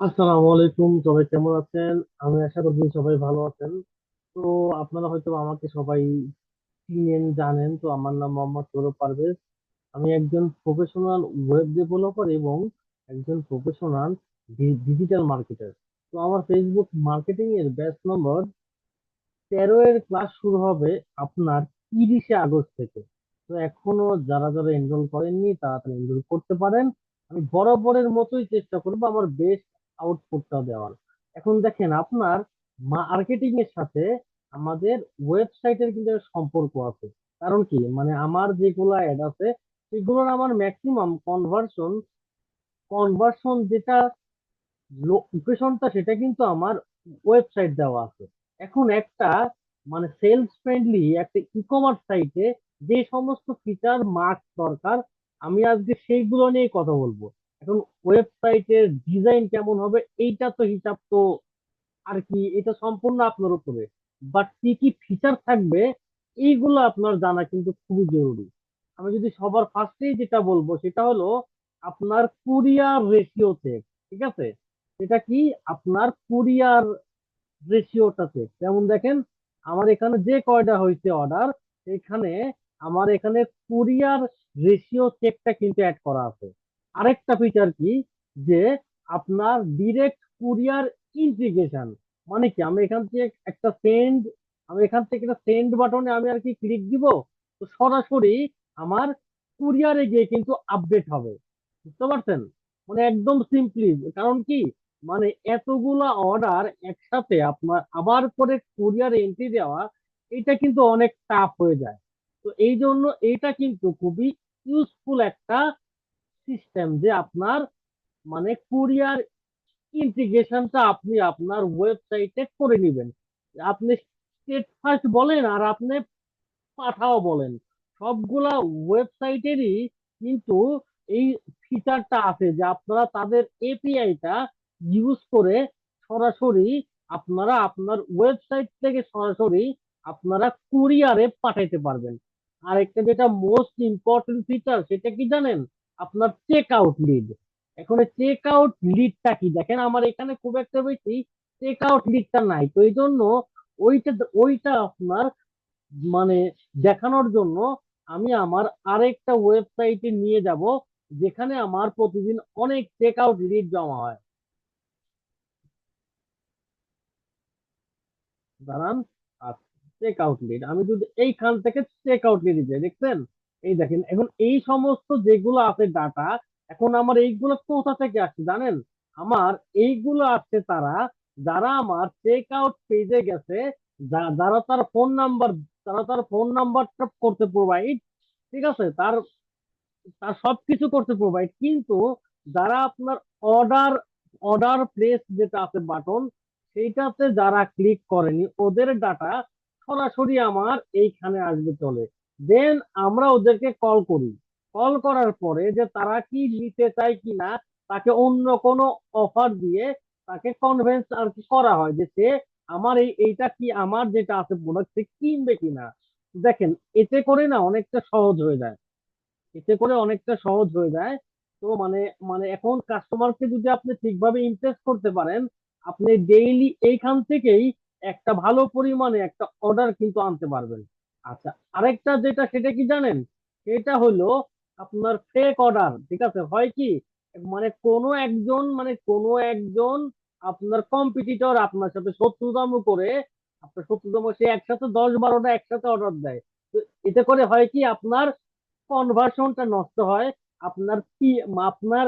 আসসালামু আলাইকুম, সবাই কেমন আছেন? আমি আশা করছি সবাই ভালো আছেন। তো আপনারা হয়তো আমাকে সবাই চিনেন, জানেন। তো আমার নাম মোহাম্মদ সৌরভ পারভেজ। আমি একজন প্রফেশনাল ওয়েব ডেভেলপার এবং একজন প্রফেশনাল ডিজিটাল মার্কেটার তো আমার ফেসবুক মার্কেটিং এর ব্যাচ নম্বর তেরো এর ক্লাস শুরু হবে আপনার তিরিশে আগস্ট থেকে। তো এখনও যারা যারা এনরোল করেননি, তারা তারা এনরোল করতে পারেন। আমি বরাবরের মতোই চেষ্টা করব আমার বেস্ট আউটপুটটা দেওয়ার। এখন দেখেন আপনার মার্কেটিং এর সাথে আমাদের ওয়েবসাইটের কিন্তু সম্পর্ক আছে। কারণ কি? মানে আমার যেগুলা অ্যাড আছে, সেগুলোর আমার ম্যাক্সিমাম কনভার্সন কনভার্সন যেটা লোকেশনটা সেটা কিন্তু আমার ওয়েবসাইট দেওয়া আছে। এখন একটা মানে সেলস ফ্রেন্ডলি একটা ই কমার্স সাইটে যে সমস্ত ফিচার মার্ক দরকার, আমি আজকে সেইগুলো নিয়ে কথা বলব। এখন ওয়েবসাইটের ডিজাইন কেমন হবে, এইটা তো হিসাব তো আর কি, এটা সম্পূর্ণ আপনার উপরে। বাট কি কি ফিচার থাকবে, এইগুলো আপনার জানা কিন্তু খুবই জরুরি। আমি যদি সবার ফার্স্টেই যেটা বলব, সেটা হলো আপনার কুরিয়ার রেশিও চেক ঠিক আছে? এটা কি? আপনার কুরিয়ার রেশিওটা চেক যেমন দেখেন, আমার এখানে যে কয়টা হয়েছে অর্ডার এখানে আমার এখানে কুরিয়ার রেশিও চেকটা কিন্তু অ্যাড করা আছে। আরেকটা ফিচার কি? যে আপনার ডিরেক্ট কুরিয়ার ইন্টিগ্রেশন মানে কি? আমি এখান থেকে একটা সেন্ড আমি এখান থেকে একটা সেন্ড বাটনে আমি আর কি ক্লিক দিব, তো সরাসরি আমার কুরিয়ারে গিয়ে কিন্তু আপডেট হবে। বুঝতে পারছেন? মানে একদম সিম্পলি কারণ কি? মানে এতগুলা অর্ডার একসাথে আপনার আবার করে কুরিয়ার এন্ট্রি দেওয়া, এটা কিন্তু অনেক টাফ হয়ে যায়। তো এই জন্য এটা কিন্তু খুবই ইউজফুল একটা সিস্টেম যে আপনার মানে কুরিয়ার ইন্টিগ্রেশনটা আপনি আপনার ওয়েবসাইটে করে নেবেন। আপনি স্টেট ফার্স্ট বলেন আর আপনি পাঠাও বলেন। সবগুলা ওয়েবসাইটেরই কিন্তু এই ফিচারটা আছে যে আপনারা তাদের এপিআইটা ইউজ করে সরাসরি আপনারা আপনার ওয়েবসাইট থেকে সরাসরি আপনারা কুরিয়ারে পাঠাইতে পারবেন। আর একটা যেটা মোস্ট ইম্পর্টেন্ট ফিচার সেটা কি জানেন? আপনার চেক আউট লিড এখন চেক আউট লিডটা কি? দেখেন আমার এখানে খুব একটা বেশি চেক আউট লিডটা নাই। তো এই জন্য ওইটা ওইটা আপনার মানে দেখানোর জন্য আমি আমার আরেকটা ওয়েবসাইটে নিয়ে যাব, যেখানে আমার প্রতিদিন অনেক চেক আউট লিড জমা হয়। দাঁড়ান চেক আউট লিড আমি যদি এইখান থেকে চেক আউট লিড যাই, দেখছেন? এই দেখেন, এখন এই সমস্ত যেগুলো আছে ডাটা এখন আমার এইগুলো কোথা থেকে আসছে জানেন? আমার এইগুলো আসছে তারা, যারা আমার চেক আউট পেজে গেছে যারা তার ফোন নাম্বার তারা তার ফোন নাম্বারটা করতে প্রোভাইড ঠিক আছে? তার তার সবকিছু করতে প্রোভাইড কিন্তু যারা আপনার অর্ডার অর্ডার প্লেস যেটা আছে বাটন সেইটাতে যারা ক্লিক করেনি, ওদের ডাটা সরাসরি আমার এইখানে আসবে চলে। দেন আমরা ওদেরকে কল করি। কল করার পরে যে তারা কি নিতে চায় কিনা তাকে অন্য কোনো অফার দিয়ে তাকে কনভেন্স আর কি করা হয় যে সে আমার এই, এইটা কি আমার যেটা আছে প্রোডাক্ট সে কিনবে কিনা দেখেন, এতে করে না অনেকটা সহজ হয়ে যায়। এতে করে অনেকটা সহজ হয়ে যায়। তো মানে মানে এখন কাস্টমারকে যদি আপনি ঠিকভাবে ইমপ্রেস করতে পারেন, আপনি ডেইলি এইখান থেকেই একটা ভালো পরিমাণে একটা অর্ডার কিন্তু আনতে পারবেন। আচ্ছা আরেকটা যেটা সেটা কি জানেন? সেটা হলো আপনার ফেক অর্ডার ঠিক আছে? হয় কি? মানে কোনো একজন মানে কোনো একজন আপনার কম্পিটিটর আপনার সাথে শত্রুতাম করে, আপনার শত্রুতাম সে একসাথে দশ বারোটা একসাথে অর্ডার দেয়। তো এতে করে হয় কি? আপনার কনভার্সনটা নষ্ট হয়, আপনার পি- আপনার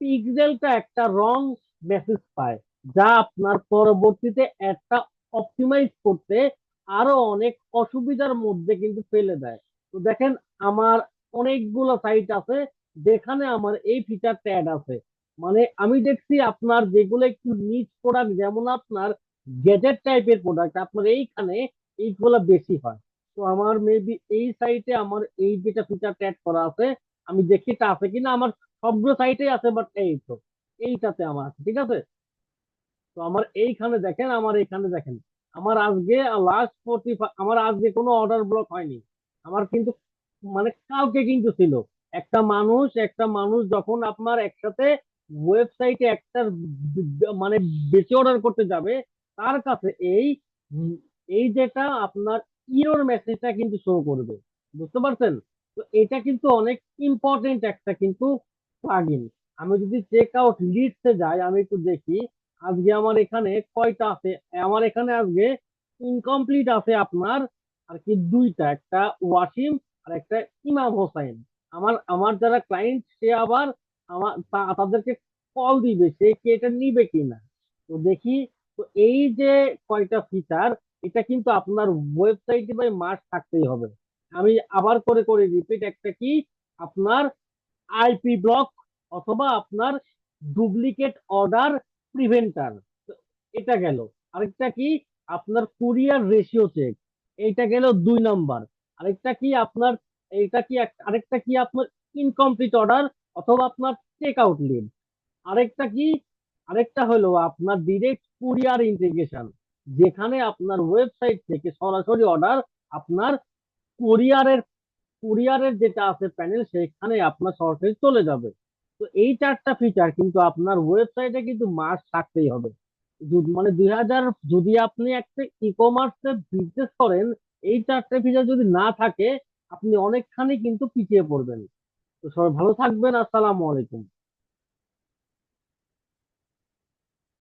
পিক্সেলটা একটা রং মেসেজ পায়, যা আপনার পরবর্তীতে একটা অপটিমাইজ করতে আরও অনেক অসুবিধার মধ্যে কিন্তু ফেলে দেয়। তো দেখেন, আমার অনেকগুলো সাইট আছে, যেখানে আমার এই ফিচার ট্যাড আছে। মানে আমি দেখছি আপনার যেগুলো একটু নিচ প্রোডাক্ট যেমন আপনার গ্যাজেট টাইপের প্রোডাক্ট আপনার এইখানে এইগুলো বেশি হয়। তো আমার মেবি এই সাইটে আমার এই যেটা ফিচার ট্যাড করা আছে, আমি দেখি এটা আছে কিনা, আমার সবগুলো সাইটে আছে বাট এই তো, এইটাতে আমার আছে, ঠিক আছে? তো আমার এইখানে দেখেন, আমার এইখানে দেখেন। আমার আজকে লাস্ট ফোর্টি আমার আজকে কোনো অর্ডার ব্লক হয়নি। আমার কিন্তু মানে কালকে কিন্তু ছিল। একটা মানুষ একটা মানুষ যখন আপনার একসাথে ওয়েবসাইটে একটা মানে বেশি অর্ডার করতে যাবে, তার কাছে এই এই যেটা আপনার ইরোর মেসেজটা কিন্তু শো করবে। বুঝতে পারছেন? তো এটা কিন্তু অনেক ইম্পর্টেন্ট একটা কিন্তু আমি যদি চেক আউট লিস্টে যাই, আমি একটু দেখি আজকে আমার এখানে কয়টা আছে? আমার এখানে আজকে ইনকমপ্লিট আছে আপনার আর কি দুইটা, একটা ওয়াসিম আর একটা ইমাম হোসাইন। আমার আমার যারা ক্লায়েন্ট সে আবার আমার তাদেরকে কল দিবে, সে কি এটা নিবে কিনা? তো দেখি, তো এই যে কয়টা ফিচার এটা কিন্তু আপনার ওয়েবসাইটে বাই মাস থাকতেই হবে। আমি আবার করে করে রিপিট একটা কি? আপনার আইপি ব্লক অথবা আপনার ডুপ্লিকেট অর্ডার প্রিভেন্টার এটা গেল। আরেকটা কি? আপনার কুরিয়ার রেশিও চেক এইটা গেল দুই নাম্বার। আরেকটা কি আপনার, এইটা কি আরেকটা কি আপনার ইনকমপ্লিট অর্ডার অথবা আপনার চেক আউট লিড আরেকটা কি? আরেকটা হলো আপনার ডিরেক্ট কুরিয়ার ইন্টিগ্রেশন যেখানে আপনার ওয়েবসাইট থেকে সরাসরি অর্ডার আপনার কুরিয়ারের কুরিয়ারের যেটা আছে প্যানেল সেখানে আপনার সরাসরি চলে যাবে। তো এই চারটা ফিচার কিন্তু আপনার ওয়েবসাইটে কিন্তু মাস থাকতেই হবে। মানে দুই হাজার যদি আপনি একটা ই কমার্সের বিজনেস করেন, এই চারটা ফিচার যদি না থাকে, আপনি অনেকখানি কিন্তু পিছিয়ে পড়বেন। তো সবাই ভালো থাকবেন, আসসালামু আলাইকুম।